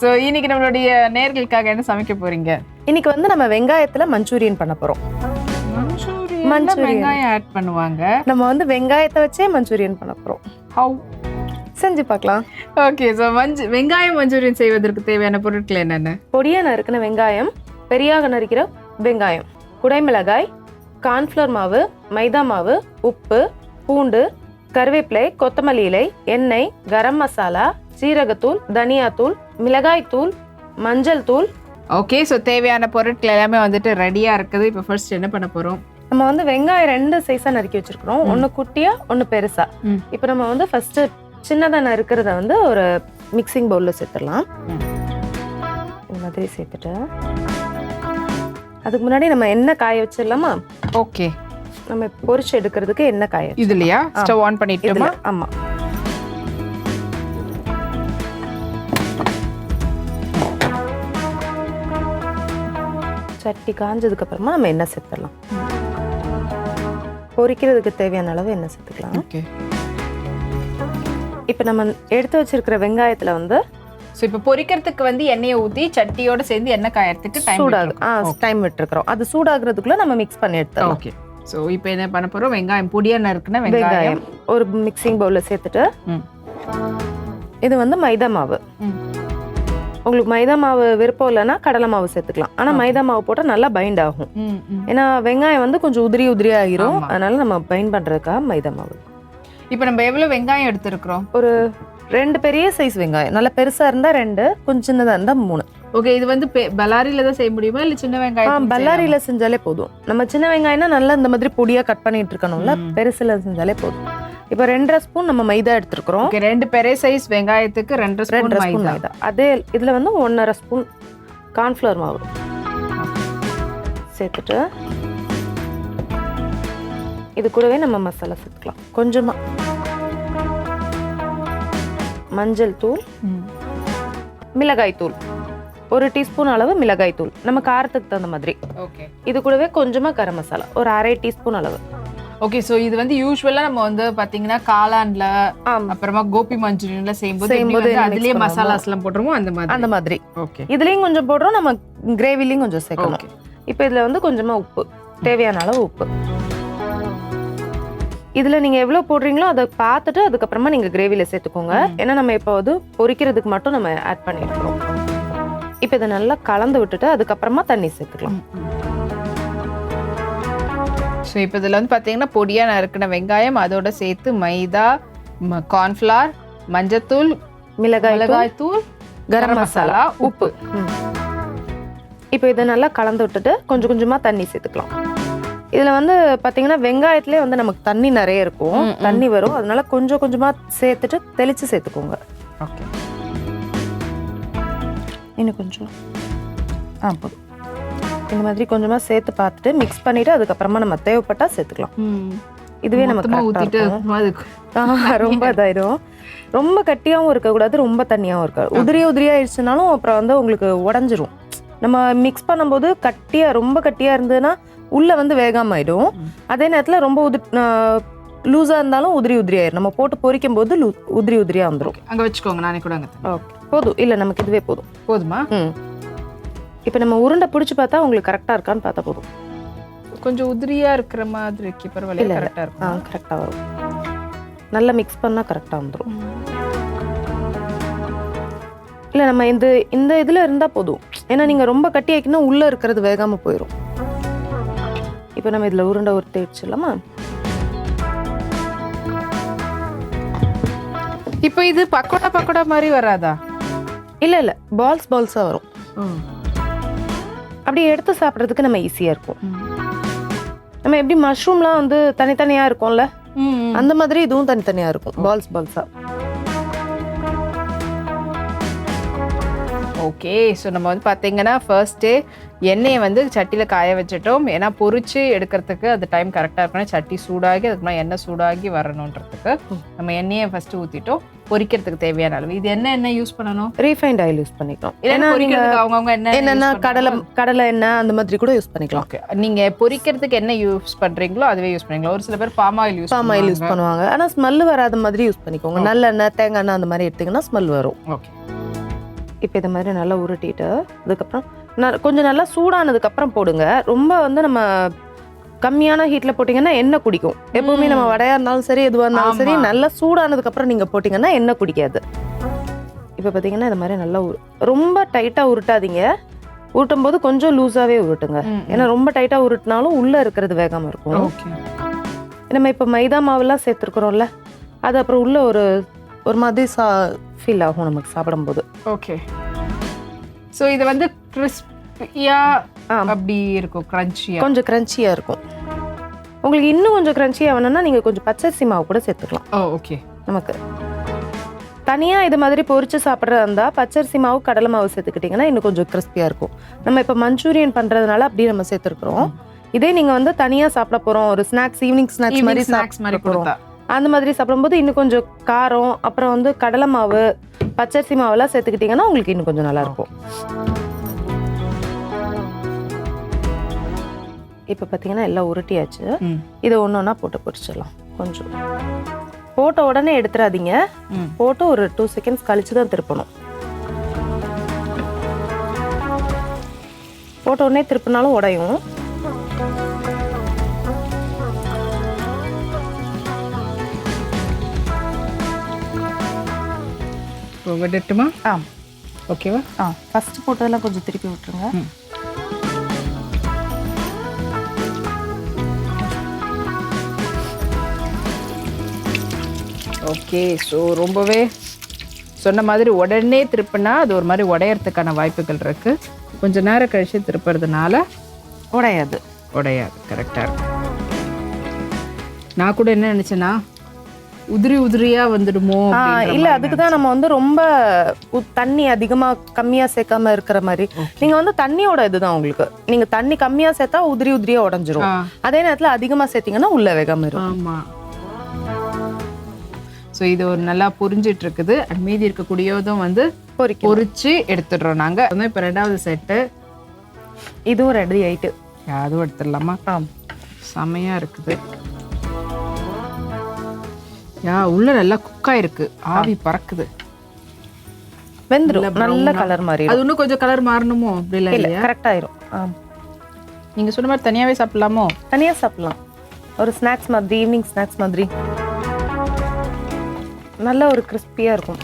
So இன்னைக்கு நம்மளுடைய நேர்களுக்காக என்ன சமைக்க போறீங்க? இன்னைக்கு வந்து நம்ம வெங்காயத்துல மஞ்சூரியன் பண்ண போறோம். வெங்காயம் ஆட் பண்ணுவாங்க. நம்ம வந்து வெங்காயத்தை வச்சே மஞ்சூரியன் பண்ண போறோம். ஹவு செஞ்சு பார்க்கலாம். ஓகே ஸோ மஞ்சு வெங்காயம் மஞ்சூரியன் செய்வதற்கு தேவையான பொருட்கள் என்னென்ன? பொடியா நறுக்கின வெங்காயம் பெரியாக நறுக்கிற வெங்காயம் குடைமிளகாய் கார்ன்ஃப்ளவர் மாவு மைதா மாவு உப்பு பூண்டு கருவேப்பிலை கொத்தமல்லி இலை எண்ணெய் கரம் மசாலா சீரகத்தூள் தனியாத்தூள் மிளகாய்த்தூள் மஞ்சள் தூள். ஓகே ஸோ தேவையான பொருட்கள் எல்லாமே வந்துட்டு ரெடியா இருக்குது. இப்போ ஃபர்ஸ்ட் என்ன பண்ண போறோம்? நம்ம வந்து வெங்காயம் ரெண்டு சைஸா நறுக்கி வச்சிருக்கிறோம். ஒன்னு குட்டியா ஒன்னு பெருசா. ம். இப்போ நம்ம வந்து ஃபர்ஸ்ட் சின்னதா நறுக்கிறத வந்து ஒரு மிக்சிங் பவுல்ல சேர்த்துடலாம். இந்த மாதிரி சேர்த்துட்டு அதுக்கு முன்னாடி நம்ம எண்ணெய் காய வச்சிடலாமா? ஓகே நம்ம பொரிச்சு எடுக்கிறதுக்கு எண்ணெய் காய இதுலயா? ஸ்டவ் ஆன் பண்ணிட்டுமா? இதுல சட்டி காஞ்சதுக்கு அப்புறமா நம்ம எண்ணெய் சேர்த்துடலாம். பொரிக்கிறதுக்கு தேவையான அளவு எண்ணெய் சேர்த்துக்கலாம். ஓகே. இப்போ நம்ம எடுத்து வச்சிருக்கிற வெங்காயத்துல வந்து ஸோ இப்போ பொரிக்கிறதுக்கு வந்து எண்ணெயை ஊற்றி சட்டியோட சேர்ந்து எண்ணெய் காயறதுக்கு டைம் சூடாகு ஆ டைம் விட்டுருக்குறோம். அது சூடாகிறதுக்குள்ள நம்ம மிக்ஸ் பண்ணி எடுத்துடலாம். ஓகே ஸோ இப்போ என்ன பண்ண போறோம்? வெங்காயம் பொடியா நறுக்குன வெங்காயம். ஒரு மிக்சிங் பவுல்ல சேர்த்துட்டு. இது வந்து மைதா மாவு. உங்களுக்கு மைதா மாவு விருப்பம் இல்லைன்னா கடலை மாவு சேர்த்துக்கலாம். ஆனா மைதா மாவு போட்டால் நல்லா பைண்ட் ஆகும். ஏன்னா வெங்காயம் வந்து கொஞ்சம் உதிரி உதிரி ஆகிரும் ஆமா. அதனால நம்ம பைண்ட் பண்றதுக்காக மைதா மாவு. இப்போ நம்ம எவ்வளவு வெங்காயம் எடுத்திருக்கிறோம்? ஒரு ரெண்டு பெரிய சைஸ் வெங்காயம். நல்லா பெருசா இருந்தா ரெண்டு கொஞ்சம் சின்னதா இருந்தா மூணு. ஓகே இது வந்து பல்லாரியில தான் செய்ய முடியுமா? இல்ல சின்ன ஆ வெங்காயம் பல்லாரியில செஞ்சாலே போதும். நம்ம சின்ன வெங்காயம்னா நல்லா இந்த மாதிரி பொடியா கட் பண்ணிட்டு இருக்கணும்ல. பெருசுல செஞ்சாலே போதும். இப்போ ரெண்டரை ஸ்பூன் நம்ம மைதா எடுத்திருக்கிறோம். ஓகே ரெண்டு பெரிய சைஸ் வெங்காயத்துக்கு ரெண்டு ஸ்பூன் ரெண்டரை ஸ்பூன் மைதா. அதே இதுல வந்து ஒன்றரை ஸ்பூன் கார்ன்ஃப்ளவர் மாவு. சேர்த்துட்டு இது கூடவே நம்ம மசாலா சேர்த்துக்கலாம். கொஞ்சமா. மஞ்சள் தூள். மிளகாய் தூள். ஒரு டீஸ்பூன் அளவு மிளகாய் தூள். நம்ம காரத்துக்கு தகுந்த மாதிரி. ஓகே. இது கூடவே கொஞ்சமா கரம் மசாலா. ஒரு அரை டீஸ்பூன் அளவு. ஓகே சோ இது வந்து யூஸ்வலா நம்ம வந்து பாத்தீங்கன்னா காளான்ல அப்புறமா கோபி மஞ்சூரியன்ல செய்யும்போது செய்யும்போது அதுலயே? மசாலாஸ் எல்லாம் போட்டுருவோம் அந்த மாதிரி. அந்த மாதிரி. ஓகே இதுலயும் கொஞ்சம் போடுறோம் நம்ம கிரேவிலையும் கொஞ்சம் சேர்க்கணும் இப்போ இதுல வந்து கொஞ்சமா உப்பு தேவையான அளவு உப்பு. இதுல நீங்க எவ்வளவு போடுறீங்களோ அதை பார்த்துட்டு அதுக்கப்புறமா நீங்க கிரேவில சேர்த்துக்கோங்க. ஏன்னா நம்ம இப்போ வந்து பொரிக்கிறதுக்கு மட்டும் நம்ம ஆட் பண்ணிருக்கிறோம் இப்போ இதை நல்லா கலந்து விட்டுட்டு அதுக்கப்புறமா தண்ணி சேர்த்துக்கலாம். ஸோ இப்போ இதில் வந்து பார்த்தீங்கன்னா பொடியாக நறுக்கின வெங்காயம் அதோட சேர்த்து மைதா கார்ன்ஃப்ளவர் மஞ்சத்தூள் மிளகாய் மிளகாய் தூள் கரம் மசாலா உப்பு. இப்போ இதை நல்லா கலந்து விட்டுட்டு கொஞ்சம் கொஞ்சமா தண்ணி சேர்த்துக்கலாம். இதுல வந்து பாத்தீங்கன்னா வெங்காயத்திலே வந்து நமக்கு தண்ணி நிறைய இருக்கும். தண்ணி வரும். அதனால கொஞ்சம் கொஞ்சமா சேர்த்துட்டு தெளிச்சு சேர்த்துக்கோங்க. ஓகே. இன்னும் கொஞ்சம். ஆ போதும். இந்த மாதிரி கொஞ்சமா சேர்த்து பார்த்துட்டு மிக்ஸ் பண்ணிட்டு அதுக்கப்புறமா நம்ம தேவைப்பட்டா சேர்த்துக்கலாம். இதுவே நமக்கு ரொம்ப இதாயிரும். ரொம்ப கட்டியாவும் இருக்கக்கூடாது ரொம்ப தண்ணியாவும் இருக்காது. உதிரி உதிரியா ஆயிடுச்சுனாலும் அப்புறம் வந்து உங்களுக்கு உடஞ்சிரும். நம்ம மிக்ஸ் பண்ணும்போது கட்டியா ரொம்ப கட்டியா இருந்ததுன்னா உள்ள வந்து வேகாம ஆயிடும். அதே நேரத்துல ரொம்ப உதிரி லூஸா இருந்தாலும் உதிரி உதிரி ஆயிரும். நம்ம போட்டு பொரிக்கும் போது உதிரி உதிரியா வந்துடும் அங்கே வச்சுக்கோங்க நானே கூட அங்கே ஓகே. போதும். இல்ல நமக்கு இதுவே போதும். போதுமா? ம். இப்போ நம்ம உருண்டை பிடிச்சி பார்த்தா உங்களுக்கு கரெக்டா இருக்கான்னு பார்த்தா போதும். கொஞ்சம் உதிரியா இருக்கிற மாதிரி இருக்கு பரவாயில்ல. கரெக்டாக ஆ இருக்கும். கரெக்டாக வரும். நல்லா மிக்ஸ் பண்ணா கரெக்டாக வந்துடும் இல்லை நம்ம இந்த இந்த இதில் இருந்தால் போதும். ஏன்னா நீங்கள் ரொம்ப கட்டி ஆக்கினா உள்ளே இருக்கிறது வேகாமல் போயிடும் இப்போ நம்ம இதில் உருண்டை உருட்டி வச்சிடலாமா இப்போ இது பக்கோடா பக்கோடா மாதிரி வராதா? இல்லை இல்லை. பால்ஸ் பால்ஸாக வரும். அப்படி எடுத்து சாப்பிட்றதுக்கு நம்ம ஈஸியாக இருக்கும் நம்ம எப்படி மஷ்ரூம்லாம் வந்து தனித்தனியாக இருக்கும்ல? அந்த மாதிரி இதுவும் தனித்தனியாக இருக்கும். பால்ஸ் பால்ஸாக ஓகே ஸோ நம்ம வந்து பார்த்தீங்கன்னா ஃபர்ஸ்ட்டு எண்ணெயை வந்து சட்டியில் காய வச்சுட்டோம். ஏன்னா பொரிச்சு எடுக்கிறதுக்கு அது டைம் கரெக்டாக இருக்கணும். சட்டி சூடாகி அதுக்கு எண்ணெய் சூடாகி வரணுன்றதுக்கு நம்ம எண்ணெயை ஃபர்ஸ்ட் ஊற்றிட்டோம் பொரிக்கிறதுக்கு தேவையான அளவு. இது என்ன எண்ணெய் யூஸ் பண்ணணும்? ரீஃபைண்ட் ஆயில் யூஸ் பண்ணிக்கலாம். ஏன்னா நீங்கள் அவங்கவுங்க என்ன என்னென்னா கடலை கடலை எண்ணெய் அந்த மாதிரி கூட யூஸ் பண்ணிக்கலாம். ஓகே நீங்க பொரிக்கிறதுக்கு என்ன யூஸ் பண்றீங்களோ அதுவே யூஸ் பண்ணீங்களா ஒரு சில பேர் palm oil use palm oil use பண்ணுவாங்க. ஆனா ஸ்மெல் வராத மாதிரி யூஸ் பண்ணிக்கோங்க. நல்லெண்ணெய் தேங்காய் எண்ணெய் அந்த மாதிரி எடுத்தீங்கன்னா ஸ்மெல் வரும். ஓகே இப்போ இது மாதிரி நல்லா உருட்டிட்டு அதுக்கப்புறம் ந- கொஞ்சம் நல்லா சூடானதுக்கு அப்புறம் போடுங்க. ரொம்ப வந்து நம்ம கம்மியான ஹீட்ல போட்டிங்கன்னா எண்ணெய் குடிக்கும். எப்பவுமே நம்ம வடையா இருந்தாலும் சரி எதுவாக இருந்தாலும் சரி. நல்லா சூடானதுக்கு அப்புறம் நீங்க போட்டிங்கன்னா எண்ணெய் குடிக்காது. இப்போ பார்த்தீங்கன்னா இது மாதிரி நல்லா ரொம்ப டைட்டாக உருட்டாதீங்க. உருட்டும் போது கொஞ்சம் லூஸாவே உருட்டுங்க. ஏன்னா ரொம்ப டைட்டாக உருட்டினாலும் உள்ள இருக்கிறது வேகாம இருக்கும். ஓகே. நம்ம இப்போ மைதா மாவுலாம் சேர்த்துருக்குறோம்ல அது அப்புறம் உள்ள ஒரு ஒரு மாதிரி சா ஃபீல் ஆகும் நமக்கு சாப்பிடும்போது. ஓகே. ஸோ இது வந்து கிறிஸ்பியா ஆ. அப்படி இருக்கும் கிரன்ச்சியா கொஞ்சம் க்ரன்ச்சியாக இருக்கும். உங்களுக்கு இன்னும் கொஞ்சம் க்ரன்ச்சியாக வேணும்னா நீங்கள் கொஞ்சம் பச்சரிசி மாவு கூட சேர்த்துக்கலாம். Oh okay. நமக்கு. தனியாக இது மாதிரி பொரிச்சு சாப்பிட்றதா இருந்தால் பச்சரிசி மாவு கடலை மாவு சேர்த்துக்கிட்டிங்கன்னா இன்னும் கொஞ்சம் கிறிஸ்பியாக இருக்கும். நம்ம இப்போ மஞ்சூரியன் பண்ணுறதுனால அப்படியே நம்ம சேர்த்துருக்குறோம். இதே நீங்கள் வந்து தனியாக சாப்பிட போகிறோம் ஒரு ஸ்நாக்ஸ் ஈவினிங் ஸ்நாக்ஸ் மாதிரி ஸ்நாக்ஸ் மாதிரி போகிறோம் அந்த மாதிரி சாப்பிடும்போது இன்னும் கொஞ்சம் காரம் அப்புறம் வந்து கடலை மாவு பச்சரிசி மாவெல்லாம் சேர்த்துக்கிட்டிங்கன்னா உங்களுக்கு இன்னும் கொஞ்சம் நல்லா இருக்கும் இப்போ பார்த்தீங்கன்னா எல்லாம் உருட்டியாச்சு. இதை ஒன்று ஒன்றா போட்டு பொரிச்சிடலாம். கொஞ்சம். போட்ட உடனே எடுத்துடாதீங்க. போட்டு ஒரு டூ செகண்ட்ஸ் கழிச்சு தான் திருப்பணும். போட்ட உடனே திருப்பினாலும் உடையும். விடட்டுமா ஆ ஓகேவா ஆ ஃபர்ஸ்ட் போட்டதெல்லாம் கொஞ்சம் திருப்பி விட்டுருங்க. ஓகே ஸோ ரொம்பவே சொன்ன மாதிரி உடனே திருப்பினா அது ஒரு மாதிரி உடையறதுக்கான வாய்ப்புகள் இருக்கு. கொஞ்ச நேரம் கழிச்சு திருப்புறதுனால உடையாது. உடையாது கரெக்டாக இருக்கு. நான் கூட என்ன நினைச்சேன்னா உதிரி உதிரியா வந்துடுமோ இல்ல மாதிரி அதுக்கு தான் நம்ம வந்து ரொம்ப தண்ணி அதிகமா கம்மியா சேர்க்காம இருக்கிற மாதிரி. நீங்க வந்து தண்ணியோட இதுதான் உங்களுக்கு. நீங்க தண்ணி கம்மியா சேர்த்தா உதிரி உதிரியா உடஞ்சிரும். அதே நேரத்துல அதிகமா சேர்த்தீங்கன்னா உள்ள வேகாம இருக்கும். ஆமா. ஸோ இது ஒரு நல்லா புரிஞ்சிட்டு இருக்குது மீதி இருக்கக்கூடியதும் வந்து பொரிச்சு எடுத்துடுறோம் நாங்க. அதான் இப்போ ரெண்டாவது செட்டு இதுவும் ரெடி ஆயிட்டு அதுவும் எடுத்துடலாமா? ஆம். செமையா இருக்குது. உள்ள நல்லா குக் ஆயிருக்கு. ஆவி பறக்குது. வெந்துரும். நல்ல கலர் மாதிரி அது இன்னும் கொஞ்சம் கலர் மாறணுமோ? அப்படி இல்லை இல்ல கரெக்ட் ஆயிரும். நீங்க சொன்ன மாதிரி தனியாவே சாப்பிடலாமோ? தனியா சாப்பிடலாம். ஒரு ஸ்நாக்ஸ் மாதிரி ஈவினிங் ஸ்நாக்ஸ் மாதிரி. நல்ல ஒரு கிறிஸ்பியா இருக்கும்.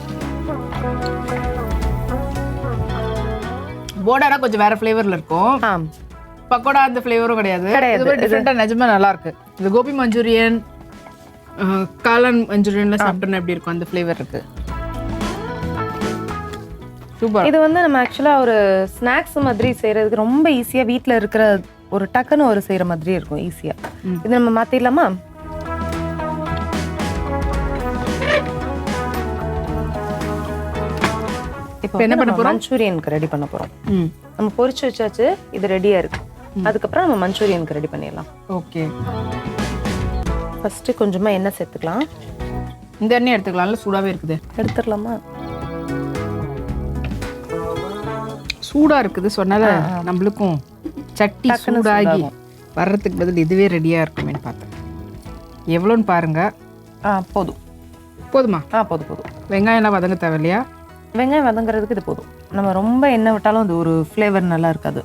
போடானா கொஞ்சம் வேற ஃப்ளேவர்ல இருக்கும். பக்கோடா அந்த ஃப்ளேவரும் கிடையாது. இது டிஃப்ரெண்டா நிஜமா நல்லா இருக்கு. இது கோபி மஞ்சூரியன் காளான் மஞ்சூரியன்லாம் சாப்பிட்டோன்னா எப்படி இருக்கும்? அந்த ஃப்ளேவர் இருக்கு. சூப்பர். இது வந்து நம்ம ஆக்சுவலா ஒரு ஸ்நாக்ஸ் மாதிரி செய்யறதுக்கு ரொம்ப ஈஸியா வீட்ல இருக்கிற ஒரு டக்குன்னு ஒரு செய்யற மாதிரி இருக்கும் ஈஸியா ம். இது நம்ம மாத்திடலாமா? இப்போ என்ன பண்ண பண்ண மஞ்சூரியனுக்கு ரெடி பண்ண போறோம். ம். நம்ம பொரிச்சு வச்சாச்சு இது ரெடியா இருக்கு. அதுக்கப்புறம் நம்ம மஞ்சூரியனுக்கு ரெடி பண்ணிடலாம். ஓகே ஃபர்ஸ்ட் கொஞ்சமா எண்ணெய் சேர்த்துக்கலாம். இந்த எண்ணெய் எடுத்துக்கலாம்ல சூடாவே இருக்குது. எடுத்துடலாமா? சூடா இருக்குது. சொன்னால நம்மளுக்கும் சட்டி சூடாகி வர்றதுக்கு பதில் இதுவே ரெடியா இருக்குமேன்னு பார்த்தேன். எவ்வளோன்னு பாருங்க. ஆ போதும். போதுமா? ஆ போதும் போதும். வெங்காயம்லாம் வதங்க தேவையில்லையா? வெங்காயம் வதங்குறதுக்கு இது போதும். நம்ம ரொம்ப எண்ணெய் விட்டாலும் அது ஒரு ஃப்ளேவர் நல்லா இருக்காது.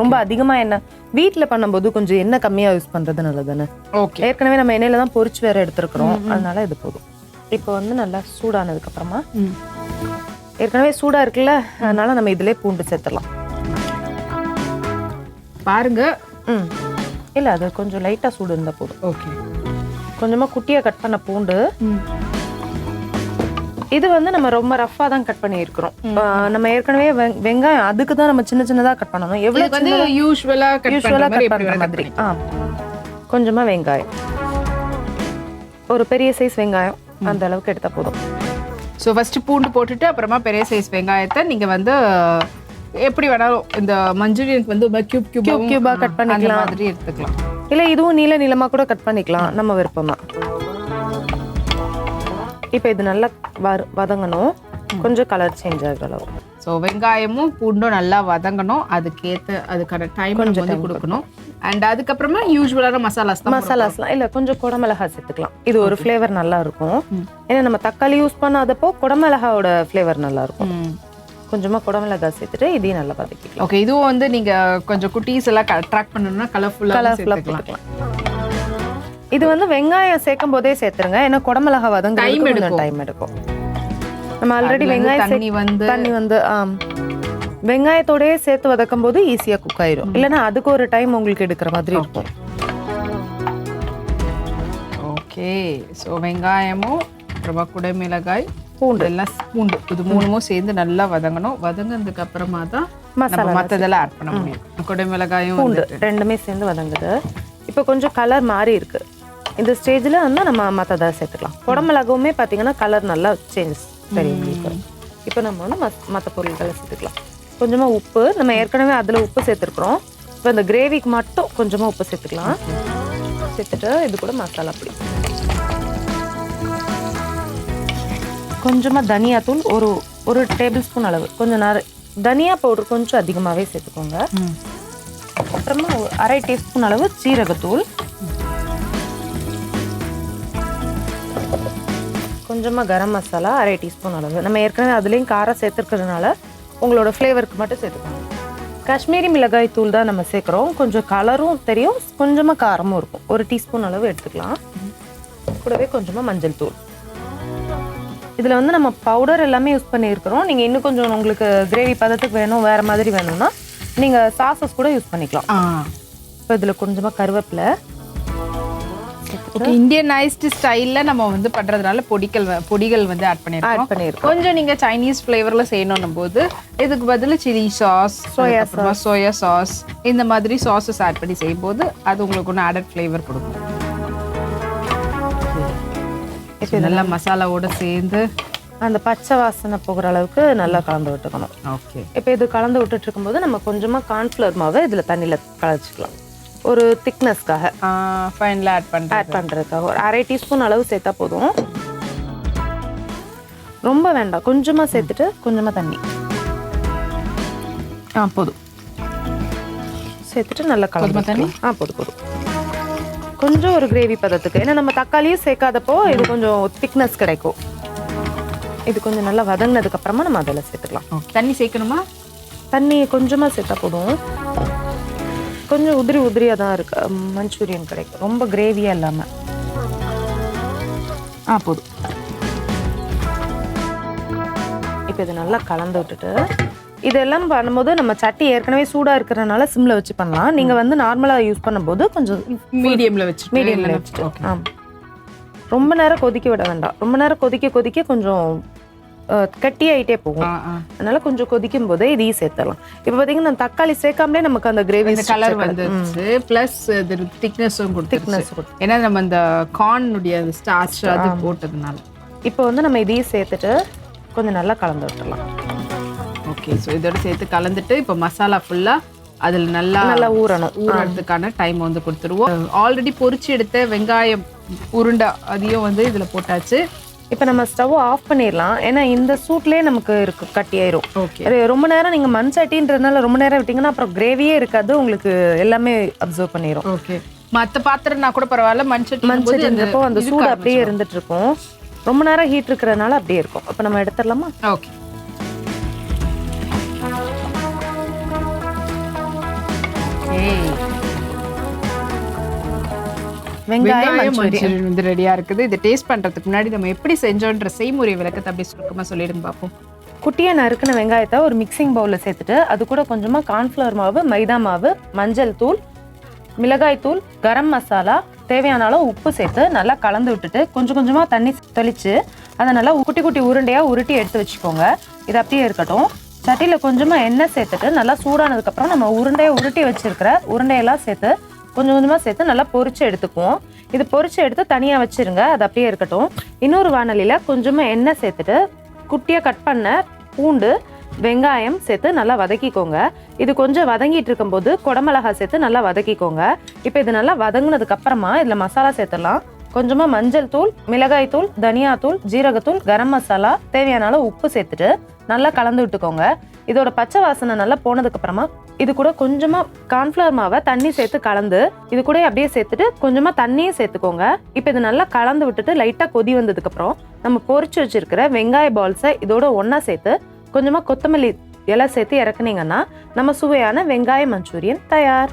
ரொம்ப அதிகமா எண்ணெய். வீட்ல பண்ணும்போது கொஞ்சம் எண்ணெய் கம்மியா யூஸ் பண்றது நல்லதுதானே ஓகே ஏற்கனவே நம்ம எண்ணெயில தான் பொரிச்சு வேற எடுத்துருக்குறோம். அதனால இது போதும். இப்போ வந்து நல்லா சூடானதுக்கு அப்புறமா ம். ஏற்கனவே சூடா இருக்குல்ல அதனால நம்ம இதுலயே பூண்டு சேர்த்துடலாம். பாருங்க. ம். இல்ல அது கொஞ்சம் லைட்டா சூடு இருந்தா போதும். ஓகே கொஞ்சமா குட்டியா கட் பண்ண பூண்டு. இது வந்து நம்ம ரொம்ப ரஃபா தான் கட் பண்ணி இருக்கிறோம் நம்ம ஏற்கனவே வெங்- வெங்காயம் அதுக்கு தான் நம்ம சின்ன சின்னதா கட் பண்ணணும். எவ்வளவு வந்து யூஸ்வலா கட் யூஸ்வலா பண்ற மாதிரி கட் வேணா மாதிரி. ஆ கொஞ்சமா வெங்காயம். ஒரு பெரிய சைஸ் வெங்காயம். அந்த அளவுக்கு எடுத்தா போதும். ஸோ ஃபர்ஸ்ட் பூண்டு போட்டுட்டு அப்புறமா பெரிய சைஸ் வெங்காயத்தை நீங்க வந்து எப்படி வேணாலும் இந்த மஞ்சூரியனுக்கு வந்து கியூப் கியூப் cube ஆ cut பண்ணிக்கலாம். மாதிரி எடுத்துக்கலாம். இல்ல இதுவும் நீல நீளமா கூட கட் பண்ணிக்கலாம். நம்ம விருப்பமா இப்போ இது நல்லா வறு- வதங்கணும். கொஞ்சம் கலர் சேஞ்ச் ஆகுற அளவு. ஸோ வெங்காயமும் பூண்டும் நல்லா வதங்கணும். அதுக்கேற்ற அதுக்கான டைம் கொஞ்சம் வந்து கொடுக்கணும். அண்ட் அதுக்கப்புறமா யூஸ்வலான மசாலாஸ் தான் மசாலாஸ்லாம் இல்ல கொஞ்சம் குடமிளகா சேர்த்துக்கலாம். இது ஒரு ஃப்ளேவர் நல்லா இருக்கும். ஏன்னா நம்ம தக்காளி யூஸ் பண்ணாதப்போ குடமிளகாவோட ஃப்ளேவர் நல்லா இருக்கும். கொஞ்சமாக குடமிளகாய் சேர்த்துட்டு இதையும் நல்லா வதக்கிக்கலாம். ஓகே இதுவும் வந்து நீங்க கொஞ்சம் குட்டீஸ் எல்லாம் அட்ராக்ட் பண்ணணும்னா கலர்ஃபுல்லா கலர்ஃபுல்லாக சேர்த்துக்கலாம். போட்டுக்கலாம் இது வந்து வெங்காயம் சேர்க்கும் போதே சேர்த்துருங்க. ஏன்னா குடமிளகா வதங்க எடுக்கும். டைம் எடுக்கும். நம்ம ஆல்ரெடி வெங்காயம் தண்ணி வந்து தண்ணி வந்து வெங்காயத்தோடயே சேர்த்து வதக்கும் போது ஈஸியாக குக் ஆயிரும் இல்லைன்னா அதுக்கு ஒரு டைம் உங்களுக்கு எடுக்கிற மாதிரி இருக்கும். ஓகே ஸோ வெங்காயமும் அப்புறமா குடைமிளகாய் பூண்டு. எல்லாம் பூண்டு. இது மூணுமும் சேர்ந்து நல்லா வதங்கணும். வதங்கினதுக்கு அப்புறமா தான் நம்ம மசாலா மற்றதெல்லாம் ஆட் பண்ண முடியும். குடைமிளகாயும் பூண்டு ரெண்டுமே சேர்ந்து வதங்குது. இப்போ கொஞ்சம் கலர் மாறி இருக்கு இந்த ஸ்டேஜில் வந்து நம்ம மற்றதை சேர்த்துக்கலாம். குடமிளகாவுமே பார்த்தீங்கன்னா கலர் நல்லா சேஞ்சஸ் தெரியும் உங்களுக்கு இப்போ நம்ம வந்து மற்ற பொருட்களை சேர்த்துக்கலாம். கொஞ்சமாக உப்பு நம்ம ஏற்கனவே அதில் உப்பு சேர்த்துருக்குறோம். இப்போ இந்த கிரேவிக்கு மட்டும் கொஞ்சமாக உப்பு சேர்த்துக்கலாம். சேர்த்துட்டு இது கூட மசாலா பொடி. கொஞ்சமாக தனியாத்தூள் ஒரு ஒரு டேபிள் ஸ்பூன் அளவு. கொஞ்சம் நிறைய தனியா பவுடர் கொஞ்சம் அதிகமாகவே சேர்த்துக்கோங்க. அப்புறமா அரை டீஸ்பூன் அளவு சீரகத்தூள். கொஞ்சமாக கரம் மசாலா அரை டீஸ்பூன் அளவு. நம்ம ஏற்கனவே அதுலேயும் காரம் சேர்த்துருக்கிறதுனால உங்களோட ஃப்ளேவருக்கு மட்டும் சேர்த்துக்கோங்க. காஷ்மீரி மிளகாய் தூள் தான் நம்ம சேர்க்குறோம். கொஞ்சம் கலரும் தெரியும். கொஞ்சமாக காரமும் இருக்கும். ஒரு டீஸ்பூன் அளவு எடுத்துக்கலாம். கூடவே கொஞ்சமாக மஞ்சள் தூள். இதில் வந்து நம்ம பவுடர் எல்லாமே யூஸ் பண்ணியிருக்கிறோம். நீங்கள் இன்னும் கொஞ்சம் உங்களுக்கு கிரேவி பதத்துக்கு வேணும் வேறு மாதிரி வேணும்னா நீங்கள் சாசஸ் கூட யூஸ் பண்ணிக்கலாம். இப்போ இதில் கொஞ்சமாக கருவேப்பிலை ஓகே இந்தியனைஸ்டு ஸ்டைல்ல நம்ம வந்து பண்றதுனால பொடிகள் பொடிகள் வந்து ஆட் பண்ணிருக்கோம். ஆட் பண்ணியிருக்கோம் கொஞ்சம் நீங்க சைனீஸ் ஃப்ளேவர்ல செய்யணும் போது இதுக்கு பதிலா chilli sauce Soya soya sauce இந்த மாதிரி சாஸஸ் ஆட் பண்ணி செய்யும்போது அது உங்களுக்கு ஒன்று ஆடட் ஃப்ளேவர் கொடுக்கும். நல்லா மசாலாவோட சேர்ந்து அந்த பச்சை வாசனை போகிற அளவுக்கு நல்லா கலந்து விட்டுக்கணும். ஓகே இப்போ இது கலந்து விட்டுட்டு இருக்கும்போது நம்ம கொஞ்சமாக கார்ன்ஃப்ளவர் மாவை இதில் தண்ணியில் கலச்சிக்கலாம். ஒரு திக்னஸ்க்காக ஃபைனலாக ஆட் பண்ணுறேன் ஆட் பண்ணுறதுக்காக ஒரு அரை டீஸ்பூன் அளவு சேர்த்தா போதும். ரொம்ப வேண்டாம். கொஞ்சமாக சேர்த்துட்டு கொஞ்சமாக தண்ணி. ஆ போதும். சேர்த்துட்டு நல்லா கலந்து தண்ணி? ஆ போதும் போதும். கொஞ்சம் ஒரு கிரேவி பதத்துக்கு. ஏன்னா நம்ம தக்காளியும் சேர்க்காதப்போ இது கொஞ்சம் திக்னஸ் கிடைக்கும். இது கொஞ்சம் நல்லா வதங்கினதுக்கு அப்புறமா நம்ம அதில் சேர்த்துக்கலாம். தண்ணி சேர்க்கணுமா? தண்ணி கொஞ்சமாக சேர்த்தா போதும். கொஞ்சம் உதிரி உதிரியாக தான் இருக்கு. மஞ்சூரியன் கிடைக்கும். ரொம்ப கிரேவியாக இல்லாமல் ஆ போதும். இப்போ இது நல்லா கலந்து விட்டுட்டு இதெல்லாம் பண்ணும்போது நம்ம சட்டி ஏற்கனவே சூடாக இருக்கிறனால சிம்மில் வச்சு பண்ணலாம். நீங்கள் வந்து நார்மலாக யூஸ் பண்ணும்போது கொஞ்சம் மீடியம்ல வச்சு மீடியமில் வச்சுட்டு. ரொம்ப நேரம் கொதிக்க விட வேண்டாம். ரொம்ப நேரம் கொதிக்க கொதிக்க கொஞ்சம் அஹ், கட்டியாயிட்டே போகும். அதனால கொஞ்சம் கொதிக்கும் போதே இதையும் சேர்த்துடலாம். இப்போ பார்த்தீங்கன்னா தக்காளி சேர்க்காமலே நமக்கு அந்த கிரேவி கலர் வந்துருச்சு. ப்ளஸ் இது திக்னஸும் திக்னஸ் ஏன்னா நம்ம அந்த கார்னுடைய ஸ்டார்ச் அது போட்டதுனால. இப்போ வந்து நம்ம இதையும் சேர்த்துட்டு கொஞ்சம் நல்லா கலந்து விட்டுறலாம் ஓகே ஸோ இதோட சேர்த்து கலந்துட்டு இப்போ மசாலா ஃபுல்லா அதில் நல்லா நல்லா ஊறணும். ஊறதுக்கான டைம் வந்து கொடுத்துருவோம். ஆல்ரெடி பொரிச்சு எடுத்த வெங்காயம் உருண்டை அதையும் வந்து இதுல போட்டாச்சு. இப்போ நம்ம ஸ்டவ் ஆஃப் பண்ணிடலாம் ஏன்னா இந்த சூட்லேயே நமக்கு இருக்கு கட்டியாயிரும். ஓகே அது ரொம்ப நேரம் நீங்கள் மண் சட்டின்றதுனால ரொம்ப நேரம் விட்டீங்கன்னா அப்புறம் கிரேவியே இருக்காது உங்களுக்கு எல்லாமே அப்சர்வ் பண்ணிடும் ஓகே மத்த பாத்திரம்னா கூட பரவாயில்ல மண் சட்டி மண் சட்டின்றப்போ அந்த சூடு அப்படியே இருந்துட்டு இருக்கும். ரொம்ப நேரம் ஹீட் இருக்கிறதுனால அப்படியே இருக்கும். அப்போ நம்ம எடுத்துடலாமா ஓகே வெங்காயம் மஞ்சூரியன். வந்து ரெடியா இருக்குது. இதை டேஸ்ட் பண்றதுக்கு முன்னாடி நம்ம எப்படி செஞ்சோன்ற செய்முறை விளக்கத்தை அப்படி சுருக்கமா சொல்லிடுங்க பார்ப்போம் குட்டியாக நறுக்கின வெங்காயத்தை ஒரு மிக்சிங் பவுலில் சேர்த்துட்டு அது கூட கொஞ்சமாக கார்ன்ஃப்ளவர் மாவு மைதா மாவு மஞ்சள் தூள் மிளகாய் தூள் கரம் மசாலா தேவையான அளவு உப்பு சேர்த்து நல்லா கலந்து விட்டுட்டு கொஞ்சம் கொஞ்சமாக தண்ணி தெளித்து அதை நல்லா குட்டி குட்டி உருண்டையாக உருட்டி எடுத்து வச்சுக்கோங்க. இது அப்படியே இருக்கட்டும். சட்டியில் கொஞ்சமாக எண்ணெய் சேர்த்துட்டு நல்லா சூடானதுக்கப்புறம் நம்ம உருண்டையை உருட்டி வச்சிருக்கிற உருண்டையெல்லாம் சேர்த்து கொஞ்சம் கொஞ்சமாக சேர்த்து நல்லா பொரிச்சு எடுத்துக்குவோம். இது பொறிச்சு எடுத்து தனியாக வச்சுருங்க. அது அப்படியே இருக்கட்டும். இன்னொரு வானலியில் கொஞ்சமாக எண்ணெய் சேர்த்துட்டு குட்டியாக கட் பண்ண பூண்டு வெங்காயம் சேர்த்து நல்லா வதக்கிக்கோங்க. இது கொஞ்சம் வதங்கிட்டு இருக்கும்போது குடமிளகாய் சேர்த்து நல்லா வதக்கிக்கோங்க. இப்போ இது நல்லா வதங்கினதுக்கு அப்புறமா இதில் மசாலா சேர்த்துடலாம். கொஞ்சமாக மஞ்சள் தூள் மிளகாய் தூள் தனியாத்தூள் ஜீரகத்தூள் கரம் மசாலா தேவையான அளவு உப்பு சேர்த்துட்டு நல்லா கலந்து விட்டுக்கோங்க. இதோட பச்சை வாசனை நல்லா போனதுக்கு அப்புறமா இது கூட கொஞ்சமா கார்ன்ஃப்ளவர் மாவை தண்ணி சேர்த்து கலந்து இது கூட அப்படியே சேர்த்துட்டு கொஞ்சமா தண்ணியும் சேர்த்துக்கோங்க. இப்போ இது நல்லா கலந்து விட்டுட்டு லைட்டா கொதி வந்ததுக்கு அப்புறம் நம்ம பொறிச்சு வச்சிருக்கிற வெங்காய பால்ஸை இதோட ஒன்றா சேர்த்து கொஞ்சமாக கொத்தமல்லி இலை சேர்த்து இறக்குனீங்கன்னா நம்ம சுவையான வெங்காய மஞ்சூரியன் தயார்.